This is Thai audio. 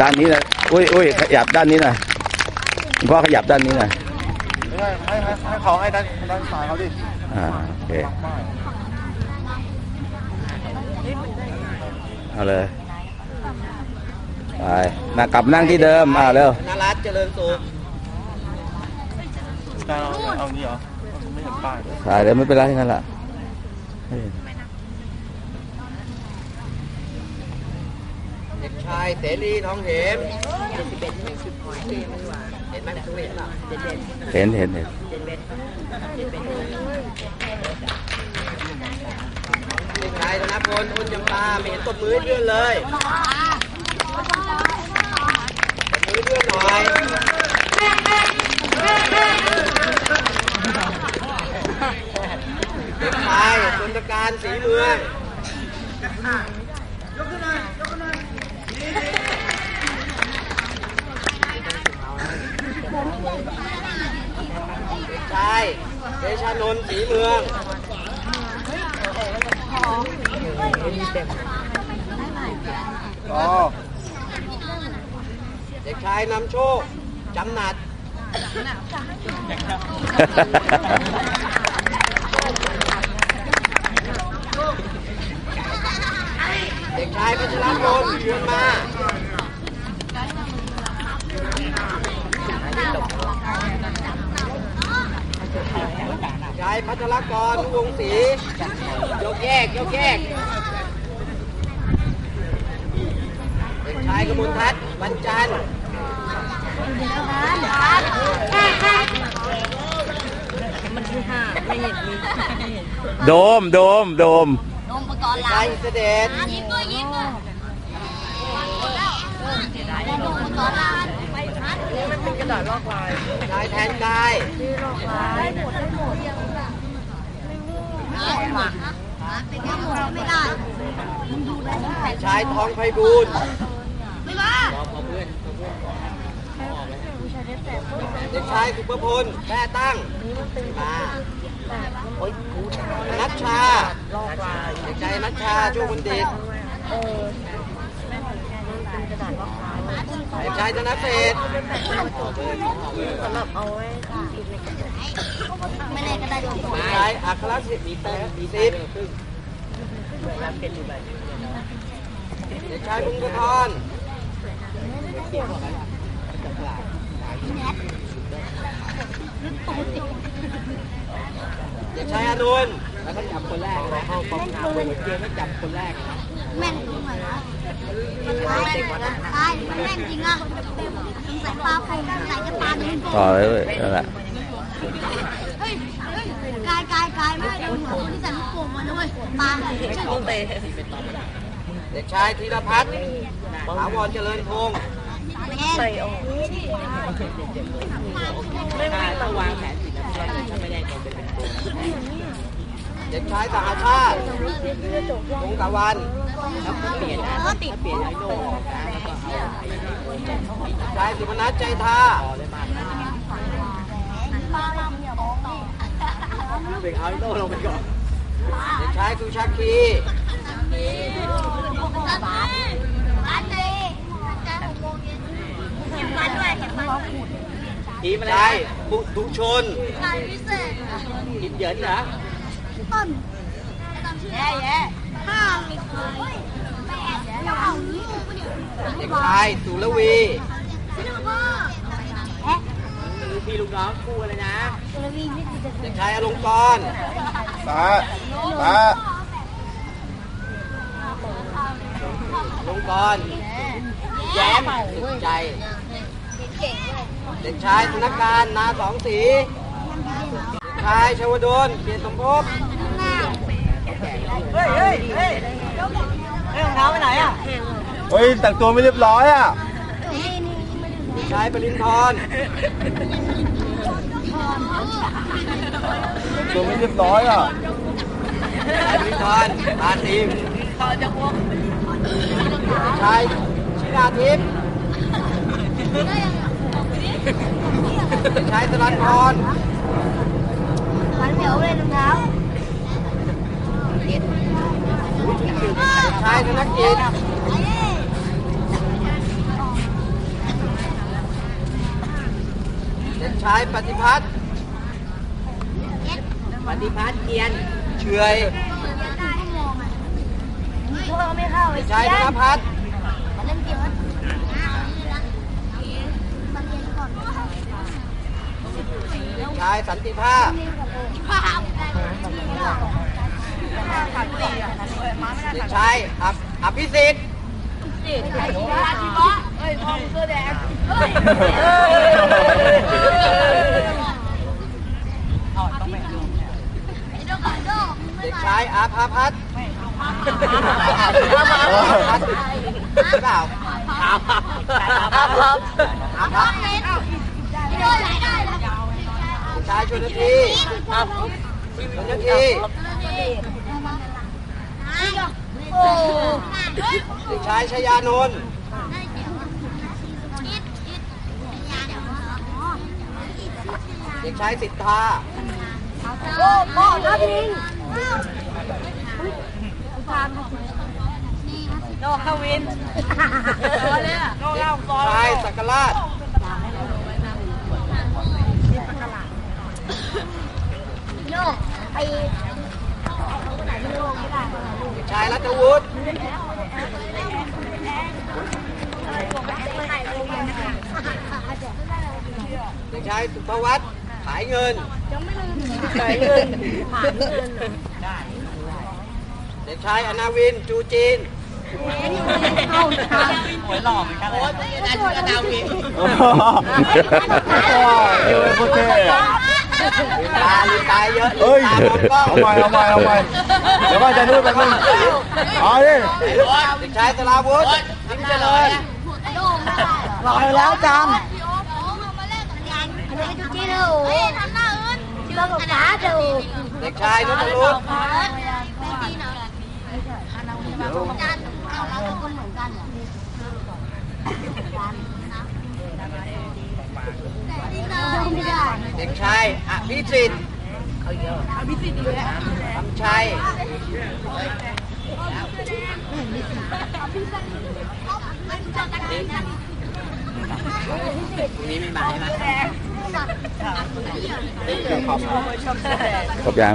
ด้านนี้นะอุ้ยอุ้ยขยับด้านนี้หน่อยหลวงพ่อขยับด้านนี้หน่อยไม่ใช่ให้ให้ให้เขาให้ด้านด้านซ้ายเขาดิอ่าโอเคเอาเลยไปนั่งกลับนั่งที่เดิมอ่าเร็วนารัตเจริญสุขแต่เราเอานี่เหรอไม่เห็นป้ายเลยถ่ายเลยไม่เป็นไรนั่นแหละเฮ้ย เด็กชายเสรีทองเหมเห็นไหมทุกเห็นเปล่าเห็นเห็นเห็นเด็กชายธนพลอุนจำปาไม่เห็นตบมือให้เพื่อนเลยตบมือให้เพื่อนหน่อยเด็กชายชนตการสีเมืองเด็ก ชายเดชานนท์สีเมืองอ๋อเด็กชายนำโชคจำหนัดเด็กชายพัชรพลเยือนมา ชาย พัชรกรวงศรียกแยกยกแยกเด็กชายกมลทัศน์บรรจันทร์โดมโดมโดมเด็กชายอิสเดชยิ้มด้วยยิ้มด้วยลงก่อนละไปชัดมันเป็นก ระดาษลอกลายชายแทนกายได้หมดได้หมดเป็นหมดไม่ได้เด็กชายทองไพบูลไม่ว่าเด็กชายสุภพลแม่ตั้งมานัชชาเด็กชายนัชชาชูบัณฑิตเออไม่หมด็ก ชายธนเศรษฐ์ไว้ไม่ได้ก็ได้ลงเด็กชายอัครศิษย์มีแต่มีสิบเด็กชายบุญกทรเด็กชายอนุนแล้วก็จับคนแรกในห้องปองนาเวเกียร์ก็จับคนแรกนะ แม่นตรงไหนวะมันตายตายมันแม่นจริงอะสงสัยปลาโป่งสงสัยจะปลาโดนโป่ต่องเลยเว้ยนั่นแหละเฮ้ยเฮ้ยกายกายกายไม่โดนหัวที่ใส่ลูกโป่งมาด้วยปลาชื่อเตะเด็กชายธีรพัฒน์ถาวรเจริญพงศ์ใส่ออกต้องวางแผนสิถ้าไม่ได้ก็เป็น เด็กชายสหชาติวงศ์กะวันแล้วก็เปลี่ยนนะก็ติดเปลี่ยนไอ้โน่ออกนะแล้วก็เอาชายสุพนัทใจท่าเด็กเอาไอ้โน่ลงไปก่อนเด็กชายสุชาคีบาสบาสเลยใจหกโมงเย็นเห็นมันด้วยเห็นมันทีมอะไรชายบุตุชนงานพิเศษกินเหยินเหรอต้นแย่แย่ห้ามีใครแปดแล้วเอาลูกเนี่ยเด็กชายสุรวีไม่รู้ว่าแอะพี่ลูกน้องคู่อะไรนะตัววีนี่จะเด็กชายอลงกรณ์ตาตาอลงกรณ์แย้มสุดใจเก่งเลยเด็กชายธนการนาสองสีเด็กชายชวดลเปลี่ยนสมภพหน้าเฮ้ยเฮ้ยเฮ้ยเฮ้ยรองเท้าไปไหนอะเฮ้ยแต่งตัวไม่เรียบร้อยอะชายปรินทรตัวไม่เรียบร้อยอะชายปรินทรตาทีมเด็กชายชิราทิพย์ชายสรันพรมันเหนียวเลยรองเท้า กิจชายธนกิจเด็กชายปฏิพัฒน์ปฏิพัฒน์เกียนเฉยพวกเราไม่เข้าด็กชายธนพัฒน์เล่นเกียนชายสันติภาพ เด็กชายอภอภิสิทธิ์ไอ้ชีวะชีวะเอ้ยพ่อเสื้อแดงเฮ้ยไอ้โดกโดไม่เด็กมาชายอาภาพัฒน์อาภาพัฒน์หรือเปล่าอาภาอาภาอาภาเล่นโดนไหลได้แล้วเด็กชายชนทีชนทีโอ้ เด็กชายชยานนท์อิดอิดยาเดี๋ยวอ๋อเด็กชายสิทธาโอ้โหน้าพิงโนเข้าวินโนเด็เล่ากบอลชายสักราชโลกไปโลกไม่ได้ เด็ก ชายรัตวุฒิเด็กชายสุภวัฒน์ขายเงินใส่เงินผ่านเงินเด็กชายอนาวินจูจีนหวยหล่อเหมือนกันเลยอาจารย์นาวินเออโคตรเท่อะตาลืมตาเยอะลืเฮ้มยตามองกล้องเอาใหม่เอาใหม่เอาใหม่เดี๋ยวว่าจะนู่นไปนู่นเอาดิเด็กชายสลาวุฒิยิ้มเจริญโลกไม่ได้รอแล้วจานพี่โอ๊ค เอามาเล่นกันยังอันนี้จุดที่เราเฮ้ยทำหน้าอื่นชื่อภาษาดูเด็กชายนุชรุต ไม่ดีนะจานเอาแล้วก็คนเหมือนกันเหรอไม่ได้ ยอภิสิทธิ์อภิสิทธิ์ทำชัยนี่ไม่มาใช่ไหมครบยัง